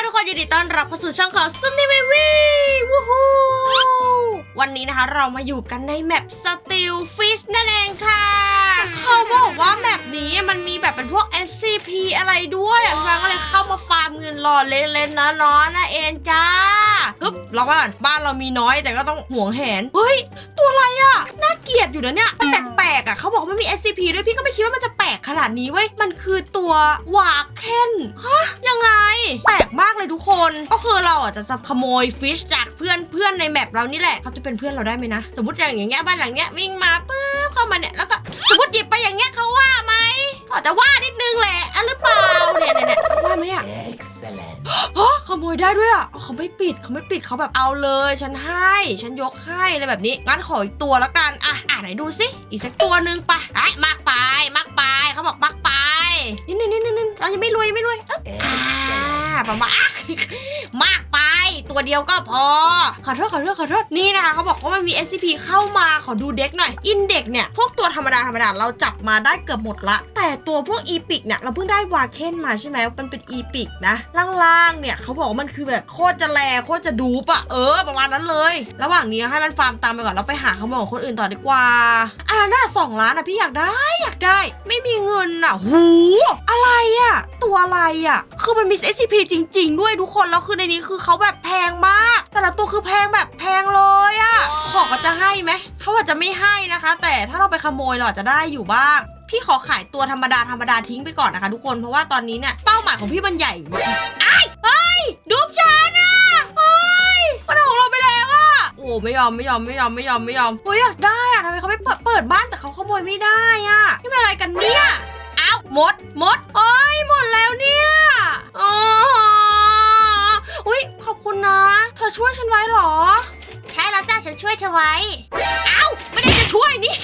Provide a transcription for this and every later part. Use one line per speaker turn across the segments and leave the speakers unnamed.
ค่ะทุกคนยินดีต้อนรับเข้าสู่ช่องของซุนนี่เววีวู้ฮู้วันนี้นะคะเรามาอยู่กันในแมปสติลฟิชนั่นเองค่ะ เขาบอกว่าแมปนี้มันมีแบบเป็นพวก SCP อะไรด้วยอะฉันก็เลยเข้ามาฟาร์มเงินรอเล่นๆนะร้อนนะเอ็นจ้า ฮึบล็อกไว้ก่อนบ้านเรามีน้อยแต่ก็ต้องห่วงแหน เฮ้ย ตัวอะไรอะ น่าเกลียดอยู่นะเนี่ยแปลกๆอะเขาบอกว่ามันมี SCP ด้วยพี่ก็ไม่คิดว่ามันจะแปลกขนาดนี้เว้ย มันคือตัววากเคนฮะยังไง แปลกมากเลยทุกคน ก็คือเราอะจะขโมยฟิชจากเพื่อนเพื่อนในแมปเรานี่แหละเขาจะเป็นเพื่อนเราได้ไหมนะ สมมติอย่างอย่างเงี้ยบ้านหลังเนี้ยวิ่งมาปุ๊บเข้ามาเนี่ยแล้วก็สมมติหยิบไปอย่างเงี้ยเขาว่ามา จจะว่านิดนึงแหละอะหรือเปล่าเนี่ยเนี่ยเนี่ยว่าไหมอะ
Excellent.
ฮะขโมยได้ด้วยอะเขาไม่ปิดเขาไม่ปิดเขาแบบเอาเลย ฉันให้ ฉันยกให้อะไรแบบนี้งั้นขออีกตัวแล้วกันอะอะไหนดูสิอีกสักตัวหนึ่งไปไอ้ยมากไปมากไปเขาบอกมากไปนิดนึงนิดนึงนิดนึงเรายังไม่รวยยังไม่รวยเอ๊ะอ่า
Excellent.
ประมาณมากไป ตัวเดียวก็พอ ขอโทษขอโทษขอโทษนี่นะคะเขาบอกว่ามันมี SCP เข้ามาขอดูเด็กหน่อยอินเด็กเนี่ยพวกตัวธรรมดาธรรมดาเราจับมาได้เกือบหมดละ แต่ตัวพวกอีพิกเนี่ยเราเพิ่งได้วาเคนมาใช่ไหมมันเป็นอีพิกนะล่างๆเนี่ยเขาบอกว่ามันคือแบบโคตรจะแลโคตรจะดูปะเออประมาณนั้นเลย ระหว่างนี้ให้มันฟาร์มตามไปก่อนเราไปหาขโมยของคนอื่นต่อดีกว่าอ่าน่าสองล้านอะพี่อยากได้อยากได้ ไม่มีเงินอะหูอะไรอะ ตัวอะไรอะ คือมันมี SCP จริง ๆ ด้วยทุกคนแล้วคือในนี้คือเขาแบบแพงมาก แต่ละตัวคือแพงแบบแพงเลยอะ ขอก็จะให้ไหมเขาอาจจะไม่ให้นะคะ แต่ถ้าเราไปขโมยเราอาจจะได้อยู่บ้างพี่ขอขายตัวธรรมดาธรรมดาทิ้งไปก่อนนะคะทุกคนเพราะว่าตอนนี้เนี่ยเป้าหมายของพี่มันใหญ่ไอ้ายเฮ้ยดูปฉัน อะโอ้ไม่ยอมไม่ยอมไม่ยอมไม่ยอมไม่ยอมเฮ้ยอยากได้อะทำไมเขาไม่เปิดเปิดบ้านแต่เขาขโมยไม่ได้อะนี่เป็นอะไรกันเนี่ยอ้าวหมดหมดเอ้ยหมดแล้วเนี่ยอ๋ออุ้ยขอบคุณนะ เธอช่วยฉันไว้เหรอ ใช่แล้วจ้าฉันช่วยเธอไว้อ้าวไม่ได้จะช่วยนี่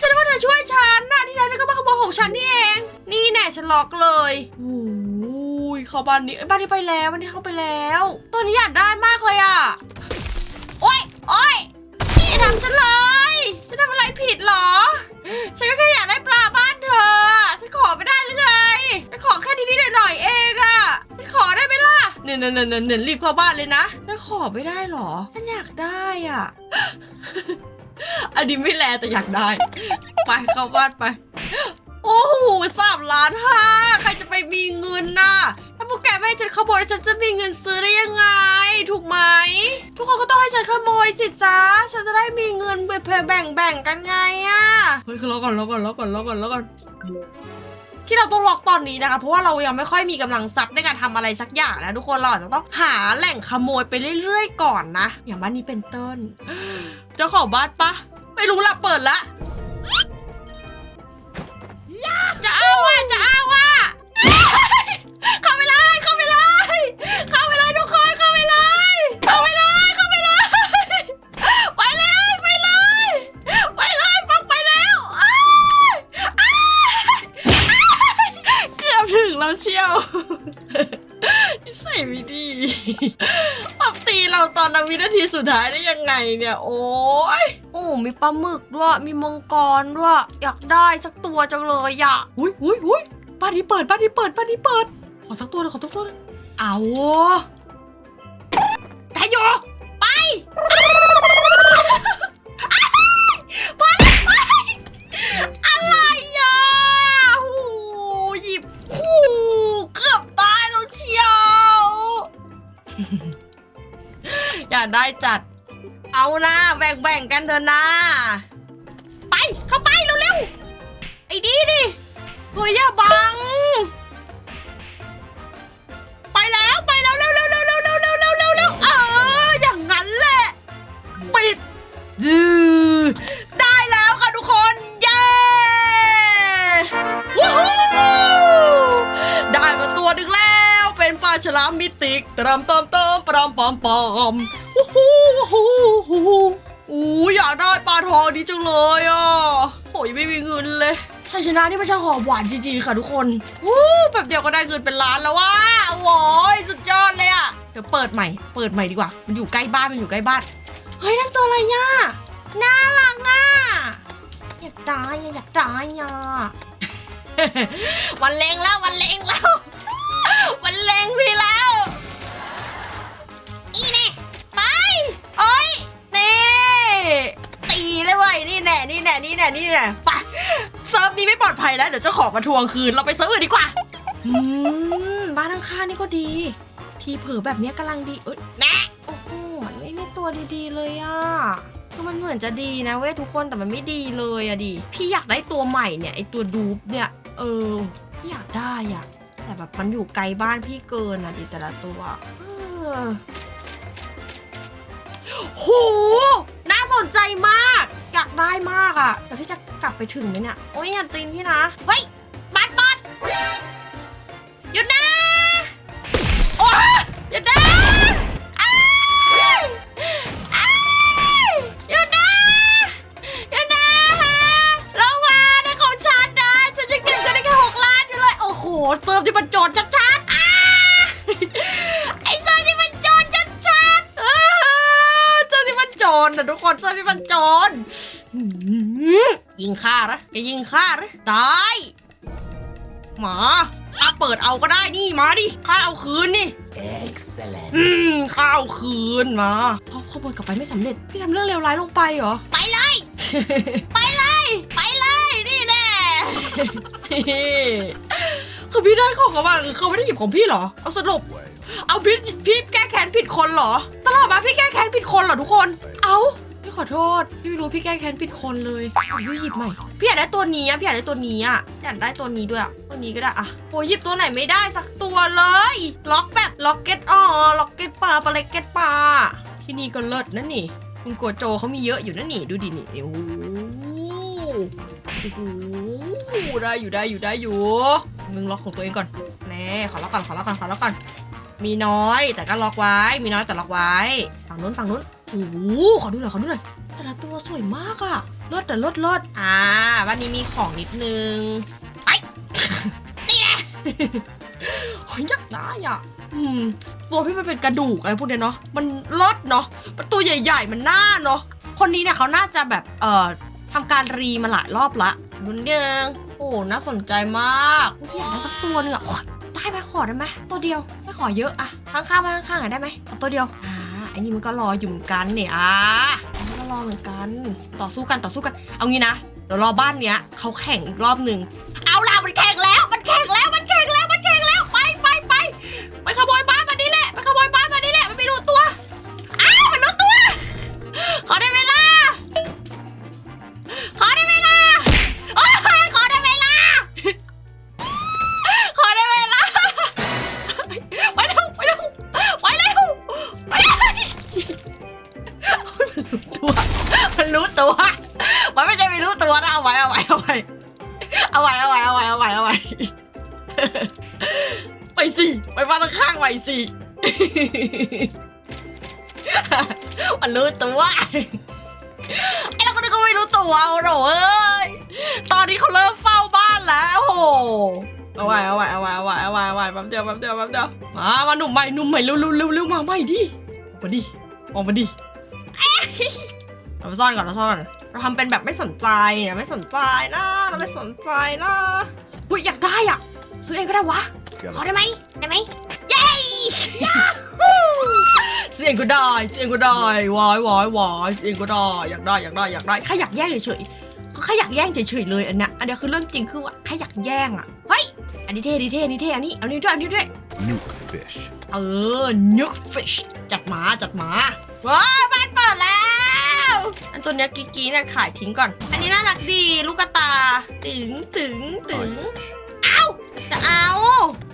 ฉันว่าเธอช่วยฉันนะที่แท้เธอก็มาขโมยของฉันนี่เอง นี่แน่ฉันล็อกเลยโอ้ยเข้าบ้านนี้เอ้ยบ้านนี้ไปแล้วบ้านนี้เข้าไปแล้ว ตัวนี้อยากได้มากเลยอะ โอ๊ยโอ๊ยนี่อย่าทำฉันเลย ฉันทำอะไรผิดเหรอ ฉันก็แค่อยากได้ปลาบ้านเธอ ฉันขอไม่ได้หรือไงฉันขอแค่นิดๆหน่อยๆเองอะฉันขอได้ไหมล่ะเน่นเน่นเน่นเน่นรีบเข้าบ้านเลยนะฉันขอไม่ได้เหรอ ฉันอยากได้อะ อันนี้ไม่แลแต่อยากได้ ไปเข้าบ้านไป โอ้โหสามล้านห้าใครจะไปมีเงินน่ะถ้า พวกแกไม่ให้ฉันขโมยฉันจะมีเงินซื้อได้ยังไง ถูกไหม ทุกคนก็ต้องให้ฉันขโมยสิจ้าฉันจะได้มีเงินเพื่อแบ่งแบ่งๆกันไงอะเฮ้ยคือรอก่อนรอก่อนรอก่อนรอก่อนรอก่อนที่เราต้องล็อกตอนนี้นะคะ เพราะว่าเรายังไม่ค่อยมีกำลังทรัพย์ในการทำอะไรสักอย่างนะทุกคนเราอาจจะต้องหาแหล่งขโมยไปเรื่อยๆก่อนนะ อย่างบ้านนี้เป็นต้นเจ้าของบ้านปะไม่รู้ละเปิดละจะเอาว่ะจะเอาว่ะเข้า สุดท้ายได้ยังไงเนี่ย โอ้ยโอ้ มีปลาหมึกด้วย มีมังกรด้วย อยากได้สักตัวจังเลยอะอุ้ยอุ้ยอุ้ยบ้านนี้เปิดบ้านนี้เปิดบ้านนี้เปิด ขอสักตัวเลยขอสักตัวเลยเอาได้อยู่ไปไป ได้จัด เอานะแบ่งแบ่งๆกันเถอะนะ ไปเข้าไปเร็วๆไอ้ดีดิเฮ้ยอย่าบัง ไปแล้วไปแล้วเร็วเร็วเร็วเร็วเร็วเร็วเร็วเร็วเร็วเอออย่างนั้นแหละปิดดื้อได้แล้วค่ะทุกคน เย้วู้ฮู้ได้มาตัวหนึ่งแล้วเป็นปลาฉลามมิติกตรำตอมตอม ปรอมปอมปอมวู้ฮู้วู้ฮู้วู้ฮู้อู้อยากได้ปลาทองนี้จังเลยอะโอ้ยไม่มีเงินเลยชัยชนะนี่ไมันช่างหอมหวานจริงๆค่ะทุกคนวู้แบบเดียวก็ได้เงินเป็นล้านแล้วว่ะโว้ยสุดยอดเลยอะเดี๋ยวเปิดใหม่ เปิดใหม่ดีกว่า มันอยู่ใกล้บ้านมันอยู่ใกล้บ้าน เฮ้ยนั่นตัวอะไรย่ะน่ารักอะ อยากได้อะอยากได้อะวันเลงแล้ววันเลงแล้ววันเลงพี่ น่นี่แน่นี่แน่นี่แหน่ไปเซิร์ฟนี้ไม่ปลอดภัยแล้วเดี๋ยวเจ้าของมาทวงคืนเราไปเซิร์ฟอื่นดีกว่าบ้านข้างๆนี่ก็ดี ทีเผลอแบบนี้กำลังดีเอ้ยนะโอ้โหมันไม่มีตัวดีๆเลยอะคือมันเหมือนจะดีนะเว้ยทุกคนแต่มันไม่ดีเลยอะดิพี่อยากได้ตัวใหม่เนี่ยไอตัวดูปเนี่ย เออพี่อยากได้อะแต่แบบมันอยู่ไกลบ้านพี่เกินอะดิแต่ละตัวเออโห สนใจมาก อยากได้มากอะแต่พี่จะกลับไปถึงไหมเนี่ย โอ้ยอย่าตีนพี่นะ เฮ้ยบัดบัด จะยิงฆ่านะตายหมาถ้าเปิดเอาก็ได้นี่มาดิข้าเอาคืนนี่
Excellent.
อืมข้าวคืนมาพอขโมยกลับไปไม่สำเร็จพี่ทำเรื่องเลวร้ายลงไปเหรอ ไปเลย ไปเลย ไปเลยนี่แน่ คือพี่ได้ของเขามาคือเขาไม่ได้หยิบของพี่เหรอ เอาสรุป เอาพี่พี่แก้แค้นผิดคนเหรอ ตลอดมาพี่แก้แค้นผิดคนเหรอทุกคน เอา พี่ขอโทษ พี่ไม่รู้พี่แก้แค้นผิดคนเลยพี่หยิบใหม่ พี่อยากได้ตัวนี้อะพี่อยากได้ตัวนี้อะอยากได้ตัวนี้ด้วยอะตัวนี้ก็ได้อะโอ้ยหยิบตัวไหนไม่ได้สักตัวเลย ล็อกแบบล็อกเก็ตอ๋อล็อกเก็ตปลาปลาเล็กเก็ตปลาที่นี่ก็เลิศนะนี่ คุณโกโจเขามีเยอะอยู่นะนี่ดูดินี่โอ้โหโอ้โหได้อยู่ได้อยู่ได้อยู่ มึงล็อกของตัวเองก่อนแน่ขอล็อกก่อนขอล็อกก่อนขอล็อกก่อนมีน้อยแต่ก็ล็อกไว้ มีน้อยแต่ล็อกไว้ ฝั่งนู้นฝั่งนู้น โอ้โหขอดูหน่อยขอดูหน่อยแต่ละตัวสวยมากอะเลิศแต่เลิศเลิศอ่า วันนี้มีของนิดนึงไปนี่แหละโอ้ยอยากได้อะอืมตัวพี่มันเป็นกระดูกอะไรพวกเนี้ยเนาะมันเลิศเนาะมันตัวใหญ่ๆ มันน่าเนาะคนนี้เนี่ยเขาน่าจะแบบเอ่อทำการรีมาหลายรอบละดุนเดิงโอ้น่าสนใจมากพี่อยากได้สักตัวหนึงอะโอ๊ยได้ไหมขอได้ไหมตัวเดียวไม่ขอเยอะอะข้างๆมาข้างๆอะได้ไหมเอาตัวเดียวอ่าไอ้นี่มันก็รออยู่เหมือนกันเนี่ยอะมันก็รอเหมือนกัน ต่อสู้กันต่อสู้กัน เอางี้นะ เดี๋ยวรอบ้านเนี้ยเขาแข่งอีกรอบหนึ่ง เอาล่ะมันแข่ง ไปสิไปบ้านข้างๆไปสิมันรู้ตัวไอ้เราก็นึกว่าไม่รู้ตัวเอาหรอเอ้ยตอนนี้เขาเริ่มเฝ้าบ้านแล้วโหเอาไว้เอาไว้เอาไว้เอาไว้เอาไว้เอาไว้แป๊บเดียวแป๊บเดียวแป๊บเดียวมามาหนุ่มใหม่หนุ่มใหม่เร็วเร็วเร็วเร็วมาใหม่ดิออกมาดิออกมาดิเราไปซ่อนก่อนเราซ่อนก่อนเราทำเป็นแบบไม่สนใจเนี่ยไม่สนใจนะเราไม่สนใจนะอุ้ยอยากได้อะซื้อเองก็ได้วะ ขอได้ไหมได้ไหมเย้ยาฮูเสียงก็ได้เสียงก็ได้วายวายวายเสียงก็ได้อยากได้อยากได้อยากได้แค่อยากแย่งเฉยๆก็แค่อยากแย่งเฉยๆเลยอันเนี้ยอันเนี้ยคือเรื่องจริงคือว่าแค่อยากแย่งอะเฮ้ยอันนี้เท่อันนี้เท่อันนี้เท่อันนี้อันนี้ด้วยอันนี้ด้วย
Nuke fish.
เออนุกฟิชจัดหมาจัดหมาว้าวบ้านเปิดแล้ว อันตัวเนี้ยกิ๊กกี้เนี่ยขายทิ้งก่อน อันนี้น่ารักดีลูกกระตาตึงตึงตึงจะเอา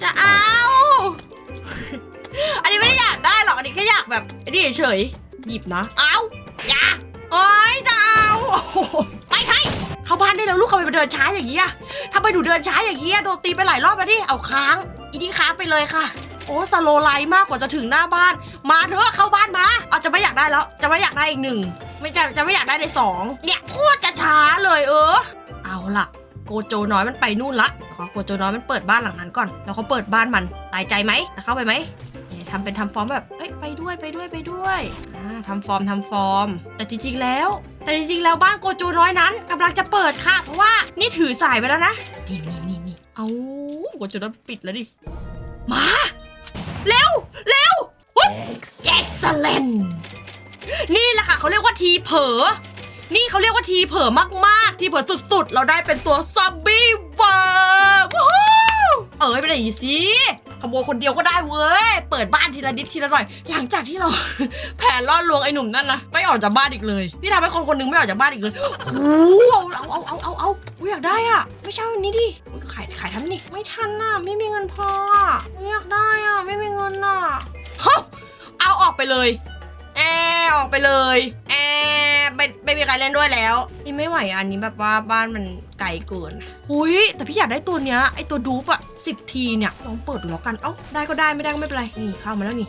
จะเอา อันนี้ไม่ได้อยากได้หรอก อันนี้แค่อยากแบบอันนี้เฉยๆหยิบนะ เอาอย่าโอ้ยจะเอาไม่ให้เข้าบ้านได้แล้วลูกเขาไปเดินช้าอย่างนี้อะถ้าไปดูเดินช้าอย่างนี้อะโดนตีไปหลายรอบแล้วดิ เอาค้าง อีนี่ค้างไปเลยค่ะ โอ้สโลไลท์มากกว่าจะถึงหน้าบ้าน มาเถอะเข้าบ้านมาเอาจะไม่อยากได้แล้ว จะไม่อยากได้อีกหนึ่ง ไม่จะจะไม่อยากได้ในสองเนี่ยโคตรจะช้าเลยเออ เอาล่ะ โกโจน้อยมันไปนู่นละขอโกโจน้อยมันเปิดบ้านหลังนั้นก่อน แล้วเขาเปิดบ้านมันตายใจไหมจะเข้าไปไหมเนี่ยทำเป็นทำฟอร์มแบบเอ้ยไปด้วยไปด้วยไปด้วยอ่าทำฟอร์มทำฟอร์ม แต่จริงๆแล้ว แต่จริงๆแล้วบ้านโกโจน้อยนั้นกำลังจะเปิดค่ะ เพราะว่านี่ถือสายไปแล้วนะนี่นี่นี่นี่เอาโกโจน้อยปิดแล้วดิมาเร็วเร็ว
Excellent.
excellent นี่แหละค่ะเขาเรียกว่าทีเผลอ นี่เขาเรียกว่าทีเผลอมากๆ ทีเผลอสุดๆ เราได้เป็นตัวซอมบี้เวิร์เอ๋ยไปไหนสิ ขโมยคนเดียวก็ได้เว้ย เปิดบ้านทีละนิดทีละหน่อย หลังจากที่เรา แผนล่อลวงไอ้หนุ่มนั่นนะไม่ออกจากบ้านอีกเลยพี่ทำให้คนคนหนึงไม่ออกจากบ้านอีกเลยโอ้โหเอาเอาเอาเอาเอาอุ๊ยอยากได้อะ ไม่ใช่วันนี้ดิอุ๊ยขายขายทำนี่ไม่ทันอะ ไม่มีเงินพออะอุ๊ยอยากได้อะ ไม่มีเงินอะฮะเอาออกไปเลย อร์ออกไปเลยแอร์ไม่ไม่มีใครเล่นด้วยแล้ว นี่ไม่ไหวอะอันนี้แบบว่าบ้านมันไกลเกินหุยแต่พี่อยากได้ตัวเนี้ยไอตัวดูปอะสิบทีเนี่ยลองเปิดดูแล้วกันเอ้าได้ก็ได้ไม่ได้ก็ไม่เป็นไรนี่เข้ามาแล้วนี่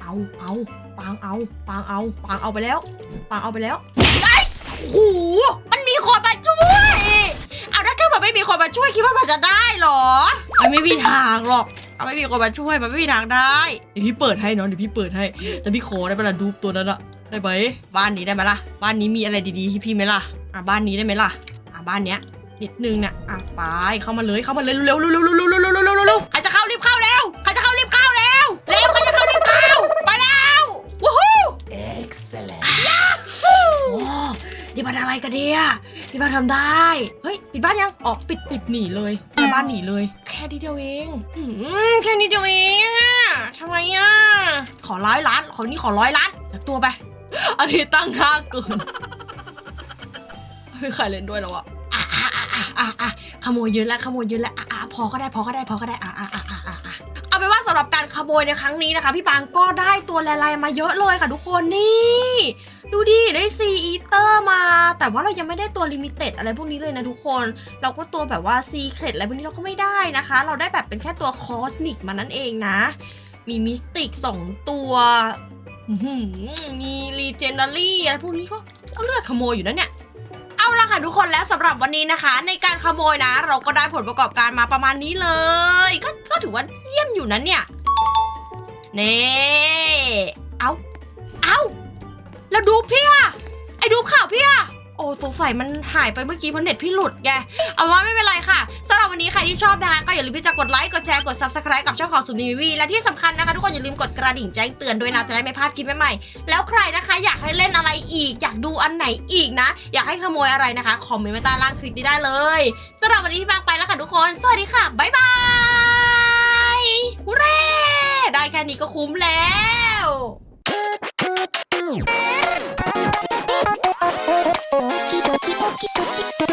เอาเอาปางเอาปางเอาปางเอาไปแล้วปางเอาไปแล้วไอ้โอ้โหมันมีคนมาช่วยเอาถ้าแค่แบบไม่มีคนมาช่วยคิดว่ามันจะได้เหรอมันไม่มีทางหรอกเอา ไม่มีคนมาช่วยมันไม่มีทางได้เดี๋ยวพี่เปิดให้เนาะเดี๋ยวพี่เปิดให้แต่พี่ขอได้ไหมล่ะดูตัวนั้นอะได้ไหมบ้านนี้ได้ไหมล่ะ บ้านนี้มีอะไรดีๆให้พี่ไหมล่ะอะบ้านนี้ได้ไหมล่ะอะบ้านเนี้ยนิดนึงเนี่ยอะไปเข้ามาเลยเข้ามาเลยเร็วๆเร็วๆเร็วๆเร็วๆเร็วๆเร็วๆเร็วๆเร็วๆใครจะเข้ารีบเข้าแล้วใครจะเข้ารีบเข้าแล้วเร็วใครจะเข้ารีบเข้าไปแล้ววู้ฮู้
Excellent.
โอ้นี่มันอะไรกันเนี่ย นี่มันทำได้ เฮ้ย ปิดบ้านยัง ออกปิดปิดหนีเลยปิดบ้านหนีเลย แค่นี้เดียวเองอืมแค่นี้เดียวเองอะทำไมอะขอร้อยล้าน ขอนี่ขอร้อยล้านแต่ตัวไป อันนี้ตั้งค่าเกินไม่มีใครเล่นด้วยแล้วอะอะอะอะอะอะอะขโมยเยอะแล้วขโมยเยอะแล้วอะอะพอก็ได้พอก็ได้พอก็ได้อะอะอะอะอะอะ เอาเป็นว่าสำหรับการขโมยในครั้งนี้นะคะ พี่ปางก็ได้ตัวลายๆมาเยอะเลยค่ะทุกคนนี่ ดูดิได้ซีอีเตอร์มา แต่ว่าเรายังไม่ได้ตัวลิมิเต็ดอะไรพวกนี้เลยนะทุกคน เราก็ตัวแบบว่าซีเครดอะไรพวกนี้เราก็ไม่ได้นะคะ เราได้แบบเป็นแค่ตัวคอสมิกมานั่นเองนะ มีมิสติกสองตัวมีรีเจนดารี่อะไรพวกนี้ก็เลือกขโมยอยู่นะเนี่ย ละค่ะทุกคนและสำหรับวันนี้นะคะ ในการขโมยนะ เราก็ได้ผลประกอบการมาประมาณนี้เลย ก็ก็ถือว่าเยี่ยมอยู่นั้นเนี่ยเน่เอาเอาแล้วดูพี่อะไอ้ดูข่าวพี่อะ สงสัยมันหายไปเมื่อกี้เพราะเน็ตพี่หลุดไงเอาว่าไม่เป็นไรค่ะสำหรับวันนี้ใครที่ชอบนะคะก็อย่าลืมที่จะกดไลค์กดแชร์กด subscribe กับช่องของสุนีวีและที่สำคัญนะคะ ทุกคนอย่าลืมกดกระดิ่งแจ้งเตือนด้วยนะจะได้ไม่พลาดคลิปใหม่ๆแล้วใครนะคะ อยากให้เล่นอะไรอีก อยากดูอันไหนอีกนะ อยากให้ขโมยอะไรนะคะคอมเมนต์ไว้ใต้ล่างคลิปนี้ได้เลยสำหรับวันนี้พี่บางไปแล้วค่ะทุกคนสวัสดีค่ะบ๊ายบายฮูเร่ได้แค่นี้ก็คุ้มแล้ว
何?